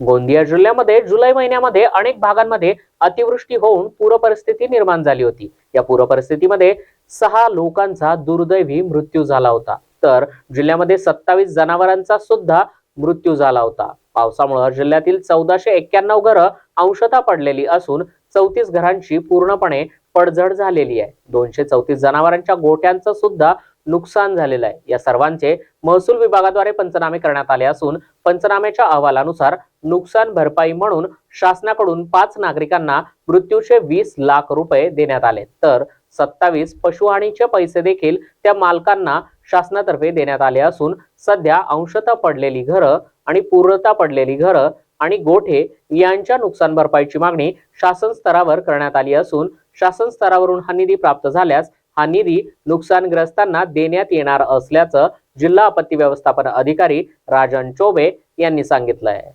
गोंदिया जिल्ह्यामध्ये जुलै महिन्यामध्ये अनेक भागांमध्ये अतिवृष्टी होऊन पूरपरिस्थिती निर्माण झाली होती. या पूरपरिस्थितीमध्ये सहा लोकांचा दुर्दैवी मृत्यू झाला होता. तर जिल्ह्यामध्ये सत्तावीस जनावरांचा सुद्धा मृत्यू झाला होता. पावसामुळे जिल्ह्यातील चौदाशे एक्क्याण्णव घरं अंशतः पडलेली असून चौतीस घरांची पूर्णपणे पडझड झालेली आहे. दोनशे चौतीस जनावरांच्या गोट्यांचं सुद्धा नुकसान झालेलं आहे. या सर्वांचे महसूल विभागाद्वारे पंचनामे करण्यात आले असून पंचनाम्याच्या अहवालानुसार नुकसान भरपाई म्हणून शासनाकडून पाच नागरिकांना मृत्यूचे वीस लाख रुपये देण्यात आले. तर सत्तावीस पशुहानीचे पैसे देखील त्या मालकांना शासनातर्फे देण्यात आले असून सध्या अंशतः पडलेली घरं आणि पूर्णता पडलेली घरं आणि गोठे यांच्या नुकसान भरपाईची मागणी शासन स्तरावर करण्यात आली असून शासन स्तरावरून हा निधी प्राप्त झाल्यास हा निधी नुकसानग्रस्तांना देण्यात येणार असल्याचं जिल्हा आपत्ती व्यवस्थापन अधिकारी राजन चोबे यांनी सांगितलं आहे